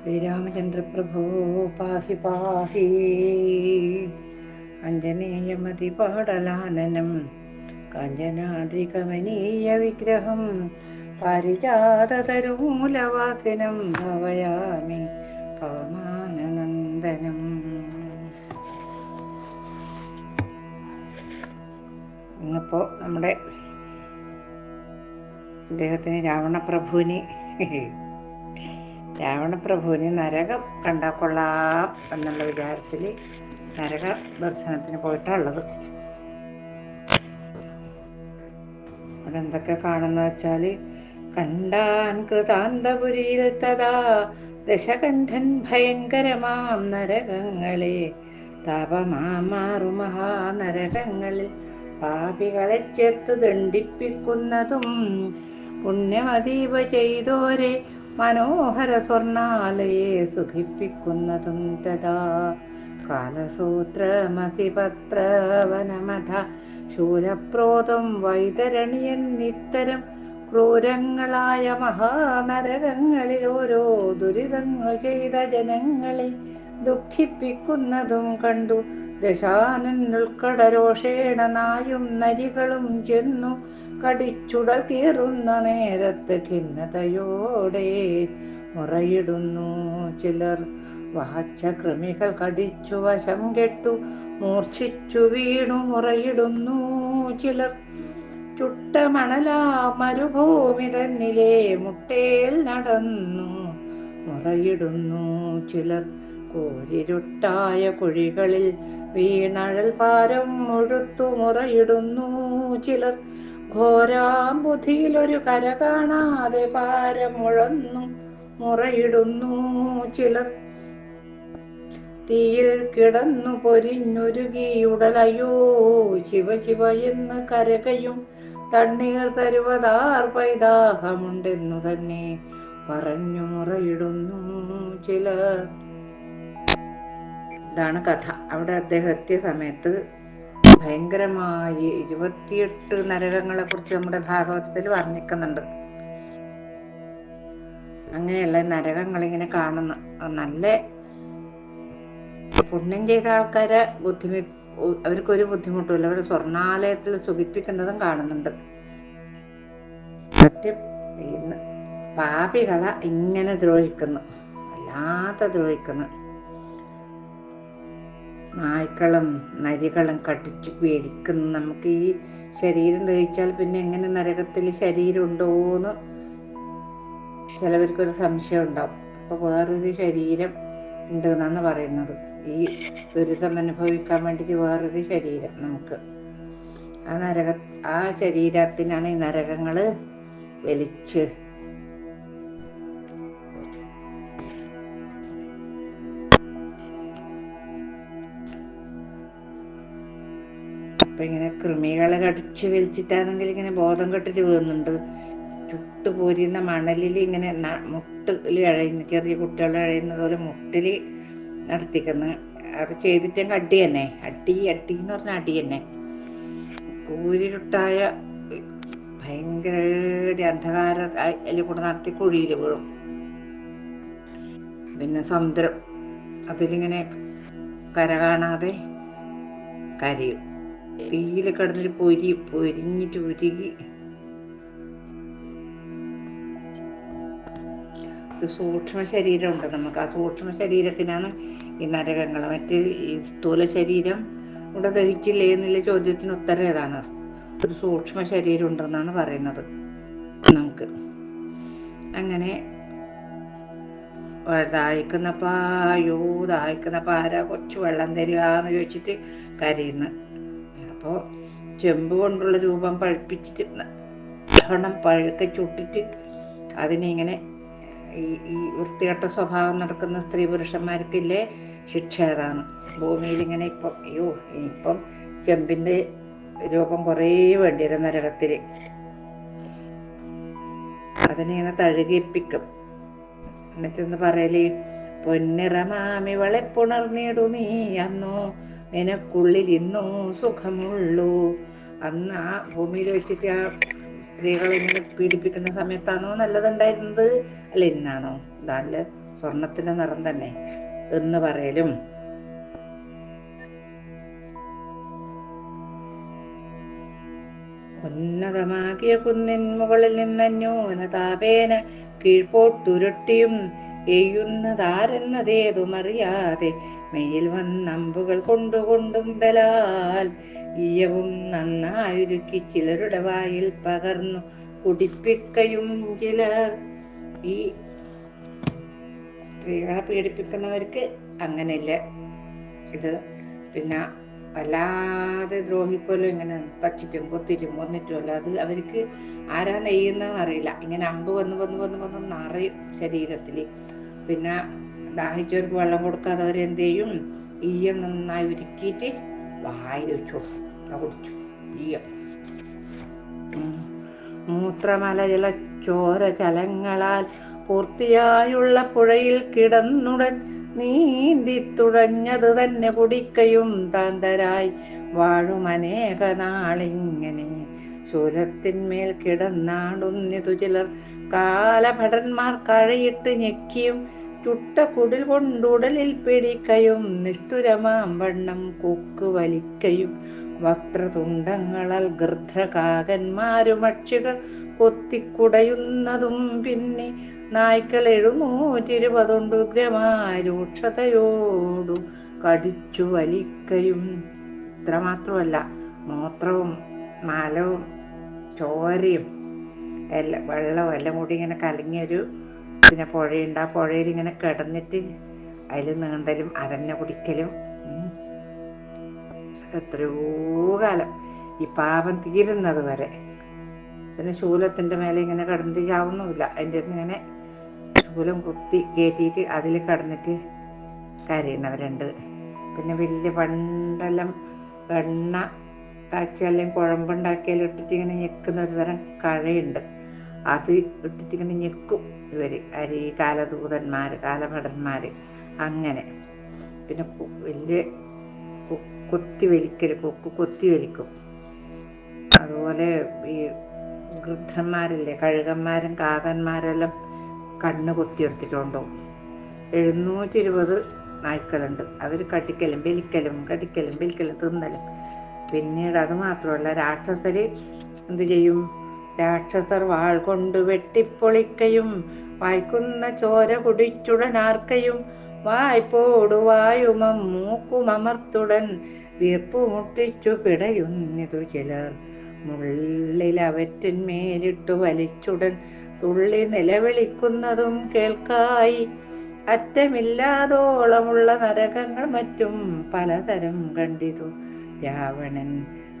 ശ്രീരാമചന്ദ്രപ്രഭോ പാഹി പാഹി അഞ്ജനേയമതിപാടലാനനം കാഞ്ചനാദ്രികമനീയ വിഗ്രഹം പാരിജാതതരൂലവാസിനം ഭവയാമി പവമാനനന്ദനം ഇന്നിപ്പോ നമ്മുടെ അദ്ദേഹത്തിന് രാവണപ്രഭുവിന് രാവണപ്രഭുവിന് നരകം കണ്ടാൽ കൊള്ളാം എന്നുള്ള വിചാരത്തിൽ നരക ദർശനത്തിന് പോയിട്ടുള്ളത് അവിടെ എന്തൊക്കെ കാണുന്ന വെച്ചാൽ കണ്ടാൻ കൃതാന്തപുരിയിൽ തഥാ ദശകണ്ഠൻ ഭയങ്കരമാം നരകങ്ങളെ. താപമാറു മഹാനരകങ്ങളിൽ പാപികളെ ചേർത്ത് ദണ്ഡിപ്പിക്കുന്നതും പുണ്യമതീവ ചെയ്തോരെ മനോഹര സ്വർണാലയെ സുഖിപ്പിക്കുന്നതും തഥാ. കാലസൂത്രമസി പത്രവനമഥ. ശൂരപ്രോതം വൈതരണിയെന്നിത്തരം ക്രൂരങ്ങളായ മഹാനരകങ്ങളിൽ ഓരോ ദുരിതങ്ങൾ ചെയ്ത ജനങ്ങളെ ദുഃഖിപ്പിക്കുന്നതും കണ്ടു. ദശാനൻ ഉൾക്കടരോഷേണ നായും നരികളും ചെന്നു. കടിച്ചുടൽ കീറുന്ന നേരത്ത് ഖിന്നതയോടെ മുറയിടുന്നു ചിലർ. വാച്ച കൃമികൾ കടിച്ചു വശം കെട്ടു മൂർച്ഛിച്ചു വീണു മുറയിടുന്നു ചിലർ. ചുട്ട മണലാ മരുഭൂമി തന്നിലെ മുട്ടേൽ നടന്നു മുറയിടുന്നു ചിലർ. കോരിരുട്ടായ കുഴികളിൽ വീണഴൽ പാരം മുഴുത്തു മുറയിടുന്നു ചിലർ. ഘോരാമ്പുധിയിൽ ബുദ്ധിയിലൊരു കര കാണാതെ പാരമുഴന്നു മുറയിടുന്നു ചിലർ. തീയിൽ കിടന്നു പൊരിഞ്ഞുരുകിയുടലയോ ശിവ ശിവ എന്ന് കരകയും തണ്ണീർ തരുവതാർ പൈതാഹമുണ്ടെന്നു തന്നെ പറഞ്ഞു മുറയിടുന്നു ചിലർ. ഇതാണ് കഥ. അവിടെ അദ്ദേഹം എത്തിയ സമയത്ത് ഭയങ്കരമായി ഇരുപത്തിയെട്ട് നരകങ്ങളെ കുറിച്ച് നമ്മുടെ ഭാഗവതത്തിൽ വർണിക്കുന്നുണ്ട് അങ്ങനെയുള്ള നരകങ്ങൾ ഇങ്ങനെ കാണുന്നു നല്ല പുണ്യം ചെയ്ത ആൾക്കാരെ ബുദ്ധിമി അവർക്കൊരു ബുദ്ധിമുട്ടുമില്ല. അവർ സ്വർണാലയത്തിൽ സുഖിപ്പിക്കുന്നതും കാണുന്നുണ്ട്. മറ്റ് പാപികളെ ഇങ്ങനെ ദ്രോഹിക്കുന്നു. വല്ലാതെ ദ്രോഹിക്കുന്നു. നായ്ക്കളും നരികളും കടിച്ച് പേടിക്കുന്നു. നമുക്ക് ഈ ശരീരം ദഹിച്ചാൽ പിന്നെ എങ്ങനെ നരകത്തിൽ ശരീരം ഉണ്ടോന്ന് ചിലവർക്കൊരു സംശയം ഉണ്ടാവും. അപ്പൊ വേറൊരു ശരീരം ഉണ്ട് എന്നാണ് പറയുന്നത്. ഈ ദുരിതം അനുഭവിക്കാൻ വേണ്ടിയിട്ട് വേറൊരു ശരീരം നമുക്ക്. ആ നരക ആ ശരീരത്തിനാണ് ഈ നരകങ്ങൾ വലിച്ച് അപ്പൊ ഇങ്ങനെ കൃമികളെ കടിച്ചു വലിച്ചിട്ടാണെങ്കിൽ ഇങ്ങനെ ബോധം കെട്ടിട്ട് വീഴുന്നുണ്ട് ചുട്ടുപോരിയുന്ന മണലിൽ ഇങ്ങനെ മുട്ടിൽ അഴയുന്ന ചെറിയ കുട്ടികൾ അഴയുന്നത് പോലെ മുട്ടിൽ നടത്തിക്കുന്ന അത് ചെയ്തിട്ടങ്ങ് അടി തന്നെ. അടി അടി എന്ന് പറഞ്ഞ അടി തന്നെ. കൂരിരുട്ടായ ഭയങ്കര അന്ധകാര അതിൽ കൂടെ നടത്തി കുഴിയിൽ വീഴും. പിന്നെ സമുദ്രം. അതിലിങ്ങനെ കര കാണാതെ കരയും. തീയിൽ കിടന്നിട്ട് പൊരി പൊരിഞ്ഞിട്ട് ഉരുകി സൂക്ഷ്മ ശരീരമുണ്ട് നമുക്ക്. ആ സൂക്ഷ്മ ശരീരത്തിനാണ് ഈ നരകങ്ങൾ. മറ്റ് ഈ സ്ഥൂല ശരീരം ഇവിടെ ദഹിച്ചില്ലേ എന്നുള്ള ചോദ്യത്തിന് ഉത്തരം ഏതാണ്? ഒരു സൂക്ഷ്മ ശരീരം ഉണ്ടെന്നാണ് പറയുന്നത് നമുക്ക്. അങ്ങനെ ദാഹിക്കുന്നപ്പോ അയ്യോ ദാഹിക്കുന്നപ്പോ ആരാ കുറച്ച് വെള്ളം തരിക എന്ന് ചോദിച്ചിട്ട് കരയുന്നു അപ്പോൾ ചെമ്പ് കൊണ്ടുള്ള രൂപം പഴുപ്പിച്ചിട്ട് ണം പഴുക്കെ ചുട്ടിട്ട് അതിനെ ഇങ്ങനെ ഈ ഈ വൃത്തികെട്ട സ്വഭാവം നടക്കുന്ന സ്ത്രീ പുരുഷന്മാർക്കില്ലേ? ശിക്ഷ അതാണ് ഭൂമിയിൽ ഇങ്ങനെ ഇപ്പം അയ്യോ ഇനിയിപ്പം ചെമ്പിന്റെ രൂപം കുറേ വേണ്ടിവരും നരകത്തിൽ അതിനിങ്ങനെ തഴുകിപ്പിക്കും എന്നിട്ടൊന്ന് പറയൽ പൊന്നിറമാമിവളെ വളെപ്പുണർന്നിടു നീ അന്നോ നിനക്കുള്ളിൽ ഇന്നും സുഖമുള്ളൂ. അന്ന് ആ ഭൂമിയിൽ വെച്ചിട്ട് ആ സ്ത്രീകളെ ഇങ്ങനെ പീഡിപ്പിക്കുന്ന സമയത്താണോ നല്ലതുണ്ടായിരുന്നത്? അല്ല ഇന്നാണോ? നല്ല സ്വർണത്തിന്റെ നിറം തന്നെ എന്ന് പറയലും. ഉന്നതമാകിയ കുന്നിൻ മുകളിൽ നിന്നന്യൂനതാപേന കീഴ്പോട്ടുരുട്ടിയും എയ്യുന്നതാരെന്നതേതുമറിയാതെ മെയിൽ വന്നമ്പുകൾ കൊണ്ടുകൊണ്ടും ബലാൽ. ഈയവും നന്നായൊരുക്കി ചിലരുടെ വായിൽ പകർന്നു കുടിപ്പിക്കയും ചിലർ. ഈ സ്ത്രീകളെ പീഡിപ്പിക്കുന്നവർക്ക് അങ്ങനെയില്ല. ഇത് പിന്നെ വല്ലാതെ ദ്രോഹിപ്പോലും ഇങ്ങനെ തച്ചിട്ടും കൊത്തിട്ടും കൊന്നിട്ടുമല്ലോ അത് അവർക്ക് ആരാ നെയ്യുന്നതെന്ന് അറിയില്ല. ഇങ്ങനെ അമ്പ് വന്ന് വന്ന് വന്ന് വന്ന് നിറയും ശരീരത്തിൽ പിന്നെ ദാഹിച്ചവർക്ക് വെള്ളം കൊടുക്കാതെ അവരെന്ത് ചെയ്യും? ഈയം നന്നായി ഉരുക്കിയിട്ട് വായിൽ വെച്ചു. കുടിച്ചു. ഈയം. മൂത്രമല ചില ചോര ചലങ്ങളാൽ പൂർത്തിയായുള്ള പുഴയിൽ കിടന്നുടൻ നീന്തി തുഴഞ്ഞത് തന്നെ കുടിക്കയും താന്തരായി വാഴുമനേക നാളിങ്ങനെ. ശൂലത്തിന്മേൽ കിടന്നാടുന്നിതു ചിലർ. കാലഭടന്മാർ കഴയിട്ട് ഞെക്കിയും ചുട്ട കുടിൽ കൊണ്ടുടലിൽ പിടിക്കയും നിഷ്ഠുരമാം വണ്ണം കൊക്ക് വലിക്കയും. വക്രതുണ്ടങ്ങളാൽ ഗർദ്ധകാകന്മാരും കൊത്തിക്കുടയുന്നതും പിന്നെ നായ്ക്കൾ എഴുന്നൂറ്റിരുപതുണ്ട് ഉഗ്രമായ രൂക്ഷതയോടു കടിച്ചു വലിക്കയും. ഇത്ര മാത്രമല്ല മൂത്രവും മലവും ചോരയും എല്ലാം വെള്ളവും എല്ലാം കൂടി ഇങ്ങനെ കലങ്ങിയൊരു പിന്നെ പുഴയുണ്ട്. ആ പുഴയിൽ ഇങ്ങനെ കിടന്നിട്ട് അതിൽ നീന്തലും അതന്നെ കുടിക്കലും. എത്രയോ കാലം. ഈ പാപം തീരുന്നത് വരെ. പിന്നെ ശൂലത്തിന്റെ മേലെ ഇങ്ങനെ കിടന്നിട്ട് ചാവുന്നുമില്ല. അതിന്റെ ഇങ്ങനെ ശൂലം കുത്തി കയറ്റിയിട്ട് അതിൽ കിടന്നിട്ട് കരയുന്നവരുണ്ട്. പിന്നെ വലിയ പണ്ടെല്ലാം എണ്ണ കാച്ചി അല്ലെങ്കിൽ കുഴമ്പുണ്ടാക്കിയാലിട്ടിട്ട് ഇങ്ങനെ ഞെക്കുന്ന ഒരു തരം കഴയുണ്ട്. അത് ഇട്ടിട്ടിങ്ങനെ ഞെക്കും ഇവർ. അരി കാലദൂതന്മാര് കാലഭടന്മാര്. അങ്ങനെ. പിന്നെ വലിയ കൊത്തി വലിക്കൽ കൊക്ക് കൊത്തി വലിക്കും. അതുപോലെ ഈ വൃദ്ധന്മാരില്ലേ കഴുകന്മാരും കാകന്മാരെല്ലാം കണ്ണ് കൊത്തിയെടുത്തിട്ടുണ്ടോ എഴുന്നൂറ്റി ഇരുപത് നായ്ക്കളുണ്ട്. അവർ കടിക്കലും ബലിക്കലും കടിക്കലും ബലിക്കലും തിന്നലും. പിന്നീട് അത് മാത്രമല്ല രാക്ഷസര് എന്ത് ചെയ്യും? രാക്ഷസർ വാൾ കൊണ്ട് വെട്ടിപ്പൊളിക്കയും വായിക്കുന്ന ചോര കുടിച്ചുടനാർക്കയും വായ്പോടു വായുമം വീർപ്പുമുട്ടിച്ചു വീർപ്പു മുട്ടിച്ചു പിടയുന്നിതു ചിലർ. മുള്ളിലവറ്റിന്മേലിട്ടു വലിച്ചുടൻ തുള്ളി നിലവിളിക്കുന്നതും കേൾക്കായി അറ്റമില്ലാതോളമുള്ള നരകങ്ങൾ മറ്റും പലതരം കണ്ടിതു. രാവണൻ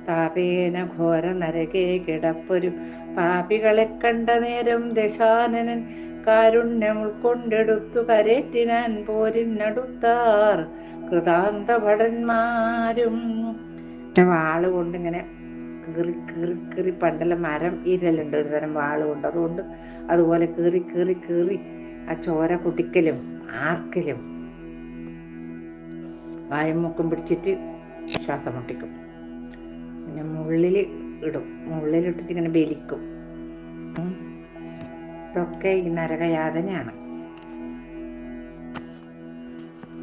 താപേന ഘോര നരകേ കിടപ്പൊരു പാപികളെ കണ്ട നേരം ദശാനനൻ കാരുണ്യം ഉൾക്കൊണ്ടെടുത്തു കരേറ്റിനാൻ പോരിനടുത്താർ കൃതാന്ത ഭടന്മാരും വാൾ കൊണ്ട് ഇങ്ങനെ കീറി കീറി കീറി പണ്ടല്ല മരം ഇരലുണ്ട് ഒരു തരം വാൾ കൊണ്ട്. അതുകൊണ്ട് അതുപോലെ കീറി കീറി കീറി ആ ചോര കുടിക്കലും ആർക്കലും വായമുക്കം പിടിച്ചിട്ട് ശ്വാസം മുട്ടിക്കും. പിന്നെ മുള്ളിൽ ഇടും. മുള്ളിലിട്ടിട്ട് ഇങ്ങനെ ബലിക്കും ഇതൊക്കെ ഈ നരകയാതനയാണ്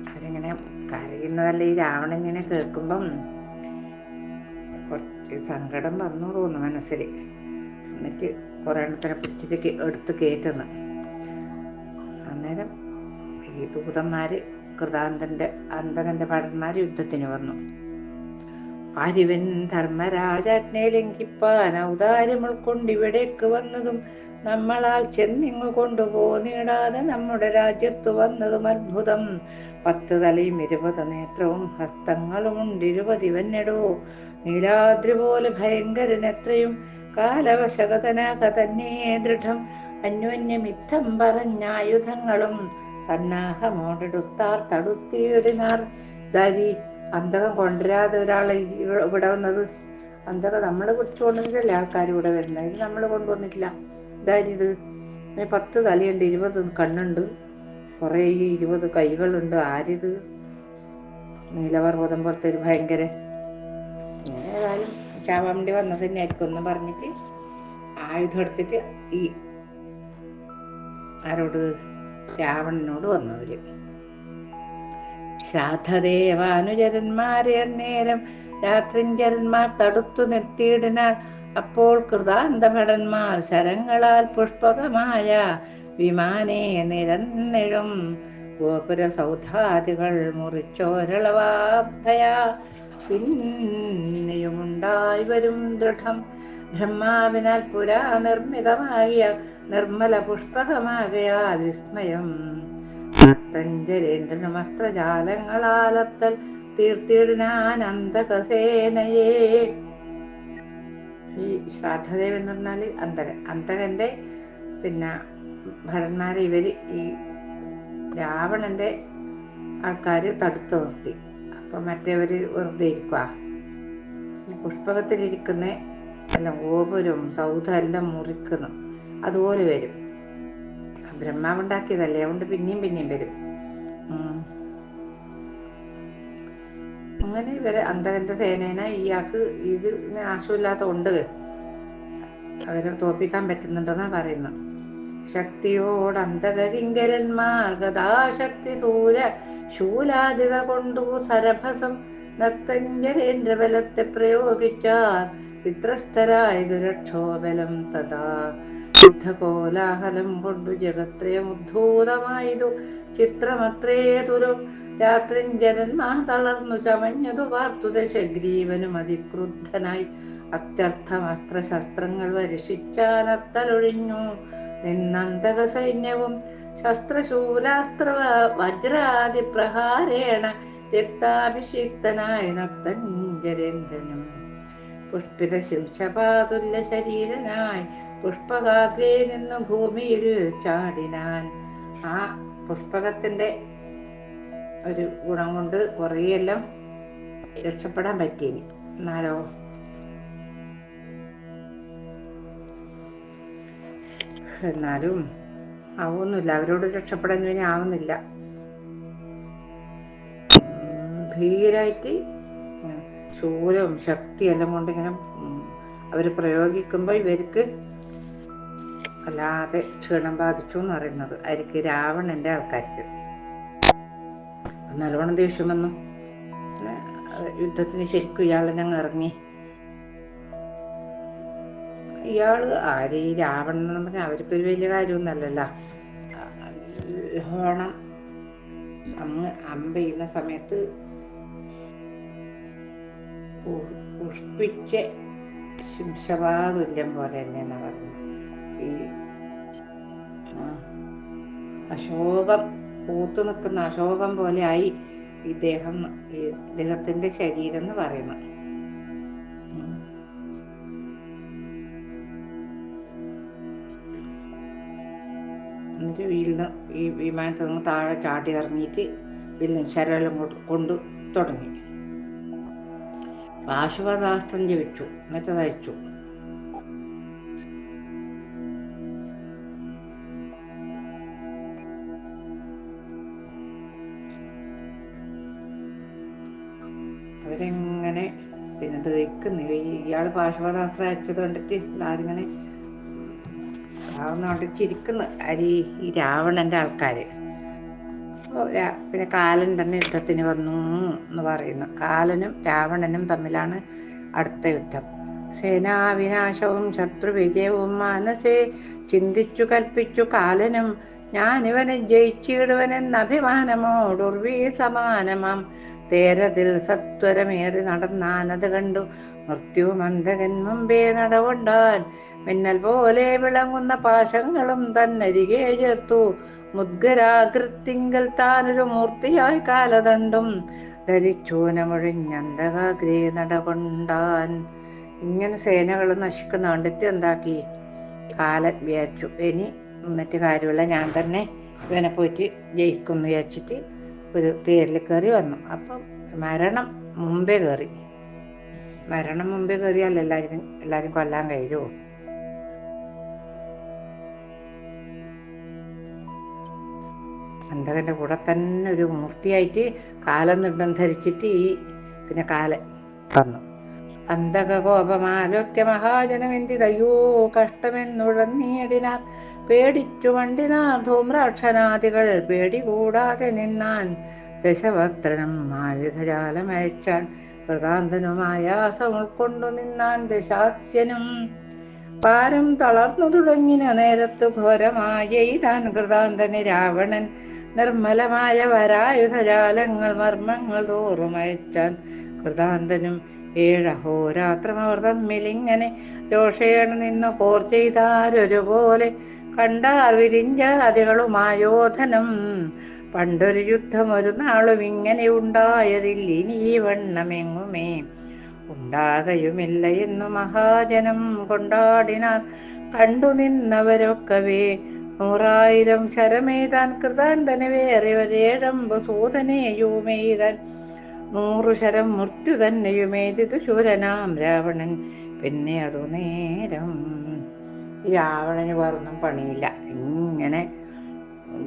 അവരിങ്ങനെ കരയുന്നതല്ല ഈ രാവണൻ ഇങ്ങനെ കേൾക്കുമ്പം കുറച്ച് സങ്കടം വന്നു തോന്നുന്നു മനസ്സിൽ എന്നിട്ട് കുറെ എണ്ണത്തിനെ പിടിച്ചിട്ട് എടുത്ത് കയറ്റുന്നു. അന്നേരം ഈ ദൂതന്മാര് കൃതാന്തന്റെ അന്തകന്റെ ഭടന്മാര് യുദ്ധത്തിന് വന്നു. ആരിവൻ ധർമ്മരാജാജ്ഞയെ ലംഘിപ്പാൻ ഔദാര്യം ഉൾക്കൊണ്ട് ഇവിടേക്ക് വന്നതും നമ്മളാൽ ചെന്നിങ്ങു കൊണ്ടുപോന്നിടാതെ നമ്മുടെ രാജ്യത്ത് വന്നതും അത്ഭുതം. പത്ത് തലയും ഇരുപത് നേത്രവും ഹസ്തങ്ങളും ഉണ്ട് ഇരുപതിവന്നെടോ നീലാദ്രി പോലെ ഭയങ്കരനെത്രയും കാലവശകതനാക തന്നെ ദൃഢം. അന്യോന്യമിത്തം പറഞ്ഞായുധങ്ങളും സന്നാഹമോടെടുത്താർ തടുത്തിയിടിനാർ. ദരി അന്തകം കൊണ്ടുവരാതെ ഒരാൾ ഇവിടെ വന്നത്. അന്തകം നമ്മൾ പിടിച്ചു കൊണ്ടുവന്നിട്ടല്ലേ ആൾക്കാർ ഇവിടെ വരുന്നത് ഇത് നമ്മൾ കൊണ്ടുവന്നിട്ടില്ല. ഇതായത് പത്ത് തലയുണ്ട് ഇരുപത് കണ്ണുണ്ട്. കുറേ ഇരുപത് കൈകളുണ്ട്. ആരിത്? നീലപർവതം പോലത്തെ ഒരു ഭയങ്കര ഏതായാലും ക്ഷാമണ്ടി വന്നത് തന്നെ ആയിരിക്കും എന്ന് പറഞ്ഞിട്ട് ആയുധം എടുത്തിട്ട് ഈ ആരോട് രാവണനോട് വന്നവര്. ശ്രാദ്ധദേവാനുചരന്മാരെ അന്നേരം രാത്രിഞ്ചരന്മാർ തടുത്തു നിർത്തിയിടിനാൽ അപ്പോൾ കൃതാന്തഭടന്മാർ ശരങ്ങളാൽ പുഷ്പകമായ വിമാനേ നിരന്നിഴും. ഗോപുര സൗധാദികൾ മുറിച്ചോരളവാഭയ. പിന്നെയുമുണ്ടായി വരും ദൃഢം ബ്രഹ്മാവിനാൽ പുരാ നിർമ്മിതമാകിയ നിർമ്മല പുഷ്പകമാകയാൽ വിസ്മയം. തീർത്തിയിടിനാൻ അന്തകസേനയെ ഈ ശ്രാദ്ധദേവൻ എന്ന് പറഞ്ഞാൽ അന്തകൻ അന്തകന്റെ പിന്നെ ഭടന്മാരെ ഇവർ ഈ രാവണന്റെ ആൾക്കാര് തടുത്തു നിർത്തി. അപ്പൊ മറ്റേവര് വെറുതെ ഇരിക്കുക പുഷ്പകത്തിലിരിക്കുന്ന എല്ലാം ഗോപുരവും സൗധം എല്ലാം മുറിക്കുന്നു. അതുപോലെ വരും ബ്രഹ്മാവ് ഉണ്ടാക്കിയതല്ലേ അതുകൊണ്ട് പിന്നെയും പിന്നെയും വരും. അങ്ങനെ ഇവരെ അന്തകന്റെ സേനേന ഇയാൾക്ക് ഇത് നാശമില്ലാത്ത ഉണ്ട്. അവരെ തോപ്പിക്കാൻ പറ്റുന്നുണ്ടെന്നാ പറയുന്നത്. ശക്തിയോട് അന്തകരിങ്കരന്മാർ ഗതാശക്തി സൂര ശൂലാതിത കൊണ്ടു സരഭസം നക്തഞ്ചരേന്ദ്രബലത്തെ പ്രയോഗിച്ചാൽ വിത്രസ്തരായ ദുരക്ഷോബലം തഥാ യുദ്ധകോലാഹലം കൊണ്ടു ജഗത്രയം ഉദ്ധൂതമായതു. ചിത്രമത്രേതുരു രാത്രിഞ്ചരന്മാർ തളർന്നു ചമഞ്ഞതു. വാർത്തു ദശഗ്രീവനും അതിക്രുദ്ധനായി. അത്യർത്ഥം അസ്ത്രശസ്ത്രങ്ങൾ വരിഷിച്ചാനത്തലൊഴിഞ്ഞു നിന്നന്തക സൈന്യവും ശസ്ത്രശൂലാസ്ത്ര വജ്രാദി പ്രഹാരേണ രക്താഭിഷിക്തനായ നക്തഞ്ചരേന്ദ്രനും പുഷ്പിത ശിംശപാതുല്യ ശരീരനായി. പുഷ്പകാഗ്രേ നിന്ന് ഭൂമിയിൽ ചാടിനാൻ ആ പുഷ്പകത്തിന്റെ ഒരു ഗുണം കൊണ്ട് കുറേയെല്ലാം രക്ഷപ്പെടാൻ പറ്റിയിനി. എന്നാലോ? എന്നാലും ആവുന്നില്ല അവരോട് രക്ഷപ്പെടാൻ വേണ്ടി ആവുന്നില്ല. ഭീകരായിട്ട് ശൂലവും ശക്തിയെല്ലാം കൊണ്ട് ഇങ്ങനെ ഉം, അവർ പ്രയോഗിക്കുമ്പോ ഇവർക്ക് അല്ലാതെ ക്ഷീണം ബാധിച്ചു എന്ന് പറയുന്നത്. അരിക്ക് രാവണന്റെ ആൾക്കാർക്ക്. നല്ലോണം ദേഷ്യം വന്നു. യുദ്ധത്തിന് ശരിക്കും ഇയാളെ ഞങ്ങൾ ഇറങ്ങി. ഇയാൾ ആര്? ഈ രാവണൻ എന്ന് പറഞ്ഞാൽ അവർക്കൊരു വലിയ കാര്യമൊന്നുമല്ലല്ലോ. ഹോണം അങ്ങ് അമ്പ ചെയ്യുന്ന സമയത്ത് പുഷ്പിച്ച ശിംശവാതുല്യം പോലെ തന്നെ എന്നാ പറയുന്നത് അശോകം പൂത്തു നിൽക്കുന്ന അശോകം പോലെയായി ഇദ്ദേഹം ഇദ്ദേഹത്തിന്റെ ശരീരം എന്ന് പറയുന്നത്. എന്നിട്ട് വീലിന് ഈ വിമാനത്തിൽ നിന്ന് താഴെ ചാടി ഇറങ്ങിയിട്ട് വീലിന് ശരീരം കൊണ്ട് തുടങ്ങി. പാശുപതാസ്ത്രം ജപിച്ചു എന്നിട്ട് തയ്ച്ചു പാശുപതാസ്ത്രം അയച്ചത് കണ്ടിട്ട് എല്ലാരും ഇങ്ങനെ ആവുന്ന ചിരിക്കുന്നു. അരി ഈ രാവണന്റെ ആൾക്കാര്. പിന്നെ കാലൻ തന്നെ യുദ്ധത്തിന് വന്നു എന്ന് പറയുന്നു. കാലനും രാവണനും തമ്മിലാണ് അടുത്ത യുദ്ധം. സേനാവിനാശവും ശത്രു വിജയവും മനസ്സെ ചിന്തിച്ചു കൽപ്പിച്ചു കാലനും. ഞാൻ ഇവനെ ജയിച്ചിടുവനെന്ന അഭിമാനമോടുർവീ സമാനമാം തേരതിൽ സത്വരമേറി നടന്നാനത് കണ്ടു. മൃത്യു മന്ദകൻ മുമ്പേ നടവുണ്ടാൻ മിന്നൽ പോലെ വിളങ്ങുന്ന പാശങ്ങളും തന്നരികെ ചേർത്തു. മുദ്ഗരാകൃത്തിങ്കൽ താനൊരു മൂർത്തിയായി കാലതണ്ടും ധരിച്ചൂനമൊഴിഞ്ഞന്തകാഗ്രേ നടകൊണ്ടാൻ ഇങ്ങനെ സേനകൾ നശിക്കുന്ന കണ്ടിട്ട് എന്താക്കി? കാലൻ വിചാരിച്ചു. ഇനി നിന്നിട്ട് കാര്യമില്ല. ഞാൻ തന്നെ ഇവനെ പോയിട്ട് ജയിക്കും എന്ന് വിചാരിച്ചിട്ട് ഒരു തേരിൽ കയറി വന്നു. അപ്പം മരണം മുമ്പേ കയറി മരണം മുമ്പേ കയറിയാൽ എല്ലാവർക്കും എല്ലാവരും കൊല്ലാൻ കഴിയുമോ അന്തകന്റെ കൂടെ തന്നെ ഒരു മൂർത്തിയായിട്ട് കാലം നിർണം ധരിച്ചിട്ട് ഈ പിന്നെ കാല വന്നു അന്തക കോപമാലോക്യ മഹാജനമെന്തിതയ്യോ? കഷ്ടമെന്നുഴന്നീടിനാർ പേടിച്ചു വണ്ടിനാർ ധൂമ്രാക്ഷനാദികൾ പേടി കൂടാതെ നിന്നാൻ ദശഭക്തനും ആയുധജാലമയച്ചാൻ കൃതാന്തനുമായ സമുൾക്കൊണ്ടു നിന്നാൻ ദശാസ്യനും പാരം തളർന്നു തുടങ്ങിന നേരത്തു ഘോരമായ താൻ കൃതാന്തന് രാവണൻ നിർമ്മലമായ വരായുധജാലങ്ങൾ മർമ്മങ്ങൾ തോറും അയച്ചാൻ കൃതാന്തനും ഏഴഹോരാത്രം അവർ തമ്മിലിങ്ങനെ രോഷേണ നിന്ന് പോർ ചെയ്താരൊരുപോലെ കണ്ടാർ വിരിഞ്ചാതികളുമായോധനം പണ്ടൊരു യുദ്ധം ഒരു നാളും ഇങ്ങനെ ഉണ്ടായതില്ല ഇനി വണ്ണമെങ്ങുമേ ഉണ്ടാകയുമില്ല എന്നു മഹാജനം കൊണ്ടാടിനാർ കണ്ടു നിന്നവരൊക്കവേ. നൂറായിരം ശരമെയ്താൻ കൃതാന്തന് വേറെ ഒരേഴമ്പു സൂതനെയുമെയ്താൻ നൂറു ശരം മൃത്യു തന്നെയുമേതിതു ശൂരനാം രാവണൻ. പിന്നെ അതു നേരം രാവണന് വേറൊന്നും പണിയില്ല. ഇങ്ങനെ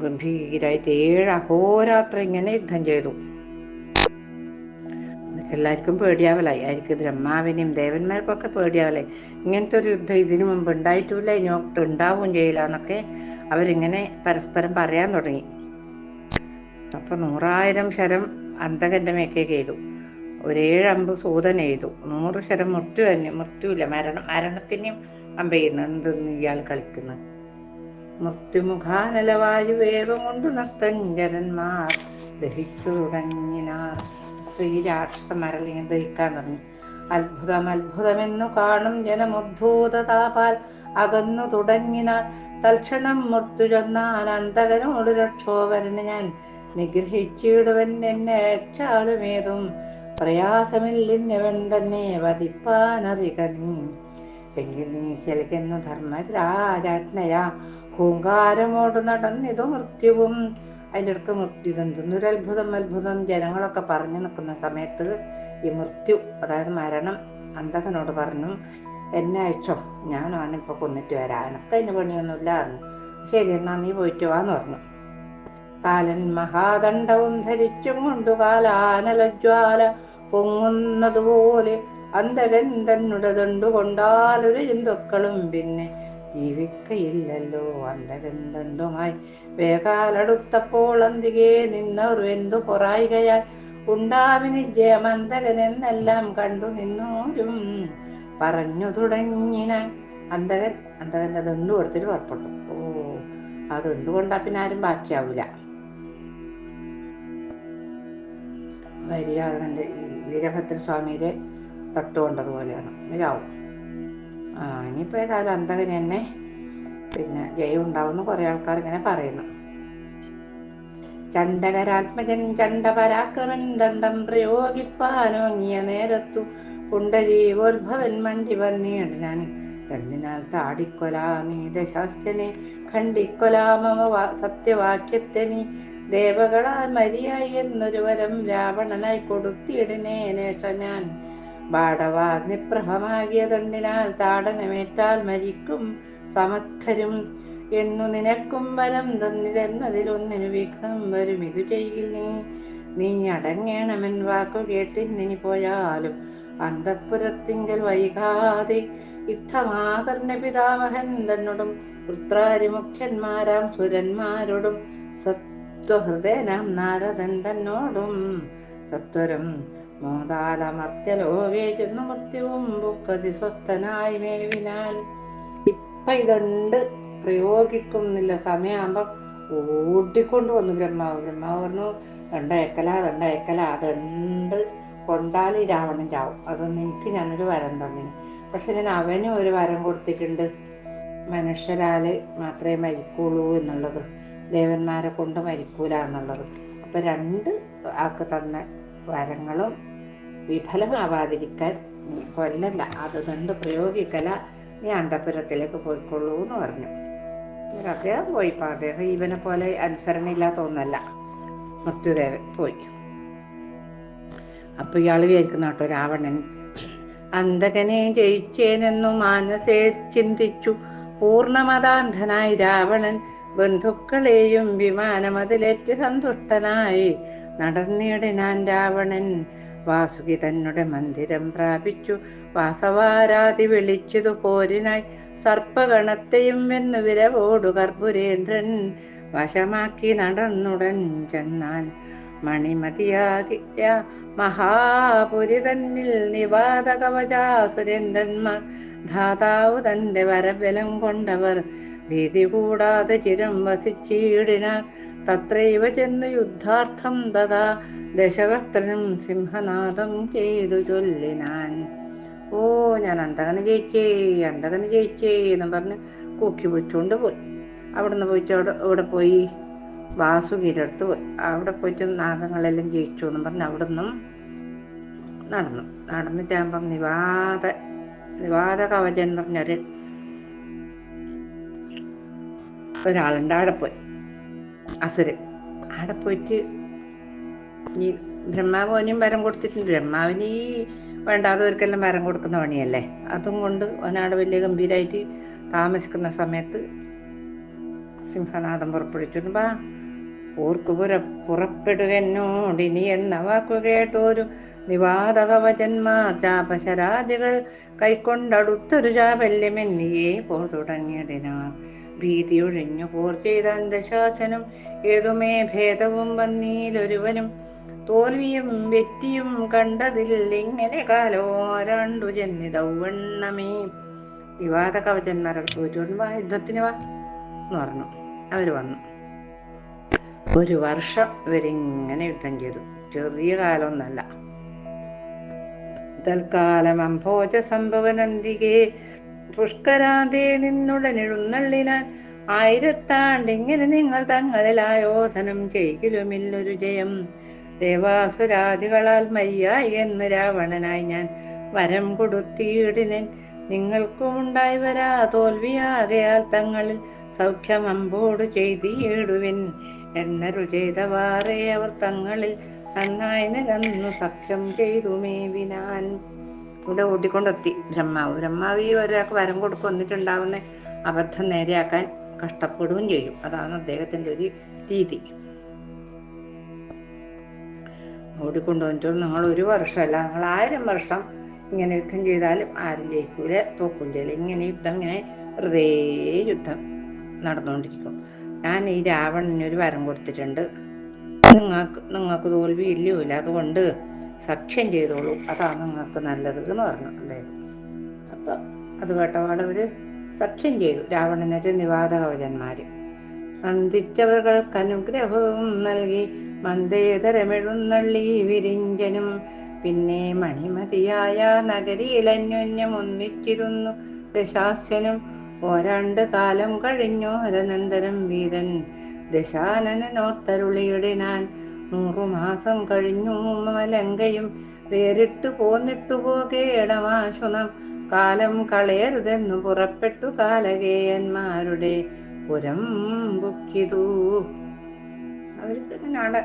ഗംഭീരായിട്ട് ഏഴ് അഹോരാത്രം ഇങ്ങനെ യുദ്ധം ചെയ്തു. എല്ലാവർക്കും പേടിയാവലായി. ആയിരിക്കും ബ്രഹ്മാവിനെയും ദേവന്മാർക്കൊക്കെ പേടിയാവലായി. ഇങ്ങനത്തെ ഒരു യുദ്ധം ഇതിനു മുമ്പ് ഉണ്ടായിട്ടില്ല ഇനി ഉണ്ടാവുകയും ചെയ്യില്ല എന്നൊക്കെ അവരിങ്ങനെ പരസ്പരം പറയാൻ തുടങ്ങി. അപ്പൊ നൂറായിരം ശരം അന്തകന്റെ ചെയ്തു. ഒരേഴമ്പ് സൂതൻ ചെയ്തു നൂറ് ശരം മൃത്യു തന്നെ മൃത്യുവില്ല. മരണം മരണത്തിനെയും അമ്പ ചെയ്യുന്നു എന്തെന്ന് ഇയാൾ കളിക്കുന്നത് മൃത്യുമുഖാനലവായു വേഗം കൊണ്ട് നർത്തഞ്ചരന്മാർ ദഹിച്ചു തുടങ്ങിനാർ. രാക്ഷസന്മാരെല്ലാം ദഹിക്കാൻ തുടങ്ങി. അത്ഭുതം അത്ഭുതമെന്നു കാണും ജനമുദ്ഭൂതതാപാൽ അകന്നു തുടങ്ങിനാൾ. തൽക്ഷണം മൃത്യു ചെന്നാൽ അന്തകനോട് രക്ഷോവരന് ഞാൻ നിഗ്രഹിച്ചിടുവൻ എന്നെ അച്ചാലുമേതും. പ്രയാസമില്ലെന്നവൻ തന്നെ വധിപ്പാനറികൻ എങ്കിൽ നീ ചെലകുന്ന ധർമ്മരാജാജ്ഞയാ. ഹൂങ്കാരമോട് നടന്നിതു മൃത്യുവും. അതിന്റെ അടുക്ക് മൃത്യു ഒരു അത്ഭുതം അത്ഭുതം. ജനങ്ങളൊക്കെ പറഞ്ഞു നിൽക്കുന്ന സമയത്ത് ഈ മൃത്യു അതായത് മരണം അന്തകനോട് പറഞ്ഞു എന്നെ അയച്ചോ ഞാൻ അവനിപ്പോൾ കൊന്നിട്ട് വരാം. എനക്ക് അതിന് പണിയൊന്നുമില്ല പറഞ്ഞു ശരി എന്നാ നീ പോയിട്ട് വാന്ന് പറഞ്ഞു. കാലൻ മഹാദണ്ഡവും ധരിച്ചും കൊണ്ടു കാലാനലജ്വാല പൊങ്ങുന്നതുപോലെ അന്തകൻ തന്നുടെ ദണ്ടുകൊണ്ടാലൊരു ചിന്തുക്കളും പിന്നെ ജീവിക്കയില്ലല്ലോ. അന്തകൻ ദണ്ടുമായി വേകാലടുത്തപ്പോൾ അന്തികെ നിന്നവർ എന്തു പൊറായികയാൽ? ഉണ്ടാവിന് ജയമന്തകൻ എന്നെല്ലാം കണ്ടു നിന്നോരും പറഞ്ഞു തുടങ്ങിന. അന്തകൻ അന്തകന്റെ ദണ്ടു കൊടുത്തിട്ട് പുറപ്പെട്ടു. ഓ ആ ദണ്ടു പിന്നെ ആരും ബാക്കിയാവൂല. വരിയാതന്റെ വീരഭദ്രസ്വാമിയുടെ തട്ടുകൊണ്ടതുപോലെയാണ്. ഇതാവും ആ ഇനിയിപ്പോ ഏതായാലും അന്തകന് തന്നെ പിന്നെ ജയം ഉണ്ടാവുന്ന കുറെ ആൾക്കാർ ഇങ്ങനെ പറയുന്നു. ചണ്ടകരാത്മജൻ ചണ്ടപരാക്രമൻ ദണ്ഡം പ്രയോഗിപ്പാനോങ്ങിയ നേരത്തു പുണ്ടരീവോദ്ഭവൻ മണ്ടി വന്നിടനാൻ രണ്ടിനാൽ താടിക്കൊലാ നീ ഖണ്ഡിക്കൊലാമവ ഖണ്ഡിക്കൊലാ സത്യവാക്യത്തെ നീ ദേവകളാൽ മരിയായി എന്നൊരു വരം രാവണനായി കൊടുത്തിടിനേനേഷ ഞാൻ ബാടവാഗ്നിപ്രഭമാകിയ തണ്ണിനാൽ താടനമേറ്റാൽ മരിക്കും സമസ്തരും എന്നു നിനക്കും വരം തന്നിതെന്നതിലൊന്നിനു വിഘ്നം വരും. ഇതു ചെയ്യിൽ നീ അടങ്ങേണമെൻ വാക്കു കേട്ടിന്നിനി പോയാലും അന്തപ്പുരത്തിങ്കൽ വൈകാതെ യുദ്ധമാകർണ പിതാമഹൻ തന്നോടും പുത്രാരി മുഖ്യന്മാരാം സുരന്മാരോടും സത്വഹൃദയനാം നാരദൻ തന്നോടും സത്വരം മോദാലമർത്യലോകേ ചെന്നു മൃത്യുവും ബുക്കതി സ്വസ്ഥനായി മേവിനാൽ. ഇപ്പൊ ഇതുണ്ട്. പ്രയോഗിക്കുന്നില്ല സമയമാകുമ്പോ ഓടിക്കൊണ്ട് വന്നു ബ്രഹ്മാവ്. ബ്രഹ്മാവ് പറഞ്ഞു ദണ്ടയക്കല ദണ്ടയക്കല അതുണ്ട്. കൊണ്ടാൽ രാവണൻ ചാവും. അതൊന്നും എനിക്ക് ഞാനൊരു വരം തന്നിന്. പക്ഷെ ഞാൻ അവനും ഒരു വരം കൊടുത്തിട്ടുണ്ട്. മനുഷ്യരാൽ മാത്രമേ മരിക്കുള്ളൂ എന്നുള്ളത്. ദേവന്മാരെ കൊണ്ട് മരിക്കൂല എന്നുള്ളത്. അപ്പൊ രണ്ട് ആൾക്ക് തന്ന വരങ്ങളും വിഫലമാവാതിരിക്കാൻ കൊല്ലല്ല. അത് കണ്ട് പ്രയോഗിക്കല. നീ അന്തപുരത്തിലേക്ക് പോയിക്കൊള്ളൂ എന്ന് പറഞ്ഞു. അദ്ദേഹം പോയി ഇപ്പൊ. അദ്ദേഹം ഇവനെ പോലെ അനുസരണയില്ലാത്ത ഒന്നല്ല. മൃത്യുദേവൻ പോയി. അപ്പൊ ഇയാൾ വിചാരിക്കുന്ന കേട്ടോ രാവണൻ അന്തകനെ ജയിച്ചേനെന്നു മാനസേ ചിന്തിച്ചു. പൂർണമതാന്ധനായി രാവണൻ ബന്ധുക്കളെയും വിമാനമതിലേറ്റ് സന്തുഷ്ടനായി നടന്നിടനാൻ രാവണൻ വാസുകി തന്നെ മന്ദിരം പ്രാപിച്ചു. വാസവാരാതി വിളിച്ചതു പോരിനായി. സർപ്പഗണത്തെയും വെന്നു വിരവോടു കർപ്പുരേന്ദ്രൻ വശമാക്കി നടന്നുടൻ ചെന്നാൻ മണിമതിയാകിയ മഹാപുരി തന്നിൽ നിവാത കവചാസുരേന്ദ്രന്മാർ ധാതാവ് തന്റെ വരബലം കൊണ്ടവർ ഭീതി കൂടാതെ ചിരം വസിച്ചീടിനാർ തത്രൈവ ചെന്ന് യുദ്ധാർത്ഥം തഥാ ദശഭക്തനും സിംഹനാദം ചെയ്തു ചൊല്ലിനാൻ ഓ ഞാൻ അന്തകന് ജയിച്ചേ അന്തകന് ജയിച്ചേ എന്നും പറഞ്ഞ് കൂക്കി വിളിച്ചുകൊണ്ട് പോയി. അവിടുന്ന് പോയിട്ട് അവിടെ അവിടെ പോയി വാസുകിയുടെ അടുത്ത് പോയി. അവിടെ പോയിട്ട് നാഗങ്ങളെല്ലാം ജയിച്ചു എന്നും പറഞ്ഞ് അവിടുന്ന് നടന്നു. നടന്നിട്ടാകുമ്പം നിവാത നിവാത കവചൻ എന്ന് പറഞ്ഞൊരു ഒരാളുണ്ട് അവിടെ പോയി. അസുരൻ. അവിടെ പോയിട്ട് ഈ ബ്രഹ്മാവ് അവനും വരം കൊടുത്തിട്ടുണ്ട്. ബ്രഹ്മാവിന് ഈ വേണ്ടാത്തവർക്കെല്ലാം വരം കൊടുക്കുന്ന പണിയല്ലേ? അതും കൊണ്ട് അവനാട് വലിയ ഗംഭീരമായിട്ട് താമസിക്കുന്ന സമയത്ത് സിംഹനാഥം പുറപ്പെടുവിച്ചു ബാ പോർക്കു പുര പുറപ്പെടുവെന്നോടിനി എന്ന വാക്കു കേട്ടോരു നിവാതകവചന്മാർ. ചാപശരാദികൾ കൈക്കൊണ്ടടുത്തൊരു ചാപല്യമെന്നിയെ പോർ തുടങ്ങിയതിനാർ ഭീതി ഒഴിഞ്ഞു പോർ ചെയ്താൻ ദശാസനം ഏതുമേ ഭേദവും വന്നീലൊരുവനും. തോൽവിയും വ്യക്തിയും കണ്ടതിൽ ഇങ്ങനെ കാലോരാണ്ടു ജന്നിതവണ്ണമേ വിവാദ കവചന്മാരുടെ ചോദിച്ചു വാ യുദ്ധത്തിന് വാ എന്ന് പറഞ്ഞു. അവർ വന്നു. ഒരു വർഷം ഇവരിങ്ങനെ യുദ്ധം ചെയ്തു. ചെറിയ കാലമൊന്നല്ല തൽക്കാലം അംഭോജ സംഭവനന്തികെ പുഷ്കരാന്തേ നിന്നുടനെഴുന്നള്ളിനാൻ ആയിരത്താണ്ടിങ്ങനെ നിങ്ങൾ തങ്ങളിൽ ആയോധനം ചെയ്കിലുമില്ലൊരു ജയം. ദേവാസുരാദികളാൽ മര്യായി എന്ന് രാവണനായി ഞാൻ വരം കൊടുത്തിയിടിനൻ. നിങ്ങൾക്കും ഉണ്ടായി വരാ തോൽവിയാകയാൽ തങ്ങളിൽ സൗഖ്യം അമ്പോട് ചെയ്തിടുവിൻ എന്നൊരു ചെയ്തവാറേ അവർ തങ്ങളിൽ നന്നായി നികന്നു സഖ്യം ചെയ്തു മേവിനാൻ ഇവിടെ ഓടിക്കൊണ്ടെത്തി ബ്രഹ്മാവ്. ബ്രഹ്മാവ് ഈ ഒരാൾക്ക് വരം കൊടുക്കും വന്നിട്ടുണ്ടാവുന്ന അബദ്ധം നേരെയാക്കാൻ കഷ്ടപ്പെടുകയും ചെയ്യും. അതാണ് അദ്ദേഹത്തിന്റെ ഒരു രീതി. ഓടിക്കൊണ്ടുവന്നിട്ട് നിങ്ങൾ ഒരു വർഷമല്ല. നിങ്ങൾ ആയിരം വർഷം ഇങ്ങനെ യുദ്ധം ചെയ്താലും ആരും ജയിക്കൂല. തോക്കും ചെയ്യില്ല ഇങ്ങനെ യുദ്ധം ഇങ്ങനെ വെറുതെ യുദ്ധം നടന്നുകൊണ്ടിരിക്കും. ഞാൻ ഈ രാവണന് ഒരു വരം കൊടുത്തിട്ടുണ്ട്. നിങ്ങൾക്ക് നിങ്ങൾക്ക് തോൽവി ഇല്ലൂല അതുകൊണ്ട് സഖ്യം ചെയ്തോളൂ. അതാണ് നിങ്ങൾക്ക് നല്ലത് എന്ന് പറഞ്ഞു. അദ്ദേഹം അപ്പൊ അത് കേട്ടപാട് അവർ സഖ്യം ചെയ്തു. രാവണനൊരു നിവാദ കവചന്മാര് നന്ദിച്ചവർക്ക് അനുഗ്രഹവും നൽകി മന്ദേതരമെഴുന്നള്ളി വിരിഞ്ചനും. പിന്നെ മണിമതിയായ നഗരിയിലന്യോന്യം ഒന്നിച്ചിരുന്നു ദശാസ്യനും ഓരാണ്ട് കാലം കഴിഞ്ഞോരനന്തരം വീരൻ ദശാനനോർത്തരുളിയുടെ ഞാൻ നൂറു മാസം കഴിഞ്ഞു. മലങ്കയും വേറിട്ടു പോന്നിട്ടു പോകേണമാശുനം കാലം കളയരുതെന്നു പുറപ്പെട്ടു കാലകേയന്മാരുടെ പുരം ബുക്കിതു അവർക്ക് ഇങ്ങനെ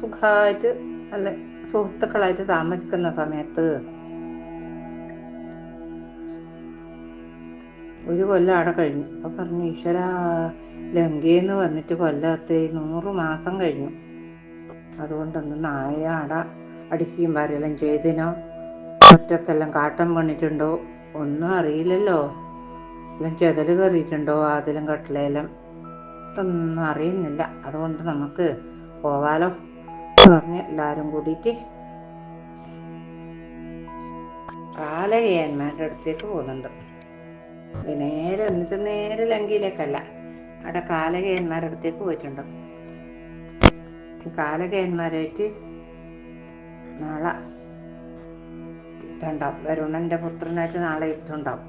സുഖമായിട്ട് നല്ല സുഹൃത്തുക്കളായിട്ട് താമസിക്കുന്ന സമയത്ത് ഒരു കൊല്ലം അവിടെ കഴിഞ്ഞു. അപ്പൊ പറഞ്ഞു ഈശ്വര ലങ്കയെന്ന് വന്നിട്ട് കൊല്ലത്തെ നൂറ് മാസം കഴിഞ്ഞു. അതുകൊണ്ടൊന്ന് നായ അട അടിക്കുകയും വരലും ചെയ്തിനോ? ഒറ്റത്തെല്ലാം കാട്ടം പണിട്ടുണ്ടോ ഒന്നും അറിയില്ലല്ലോ. എല്ലാം ചെതൽ കയറിയിട്ടുണ്ടോ അതിലും കട്ടിലേലും? ഒന്നും അറിയുന്നില്ല. അതുകൊണ്ട് നമുക്ക് പോവാലോ എന്ന് പറഞ്ഞ് എല്ലാവരും കൂടിയിട്ട് കാലകേയന്മാരുടെ അടുത്തേക്ക് പോകുന്നുണ്ട്. നേരെ എന്നിട്ട് നേരെ ലങ്കിയിലേക്കല്ല. അവിടെ കാലകയന്മാരുടെ അടുത്തേക്ക് പോയിട്ടുണ്ട്. കാലകേയന്മാരായിട്ട് നാളെ യുദ്ധമുണ്ടാവും വരുണന്റെ പുത്രനായിട്ട് നാളെ യുദ്ധമുണ്ടാവും.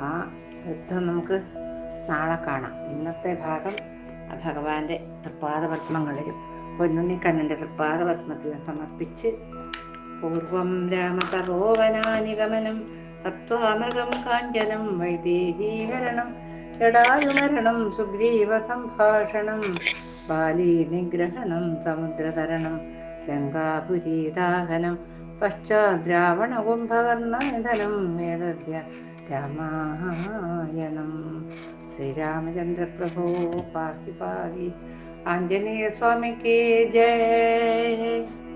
ആ യുദ്ധം നമുക്ക് നാളെ കാണാം. ഇന്നത്തെ ഭാഗം ഭഗവാന്റെ തൃപ്പാദ പത്മങ്ങളിലും പൊന്നുണ്ണിക്കണ്ണന്റെ തൃപ്പാദ പത്മത്തിൽ സമർപ്പിച്ച് പൂർവം രാമതപോവനാനിഗമനം തത്വാമൃഗം കാഞ്ചനം വൈദേഹീകരണം ജടായുമരണം സുഗ്രീവ സംഭാഷണം. ബാലീ നിഗ്രഹണം സമുദ്രതരണം ലങ്കാപുരീദാഹനം പശ്ചാദ്രാവണ കുംഭകർണ നിധനം ഏതദ്യ രാമായണം. ശ്രീരാമചന്ദ്ര പ്രഭു പാഹി പാഹി ആഞ്ജനേയ സ്വാമിക്ക് ജയ.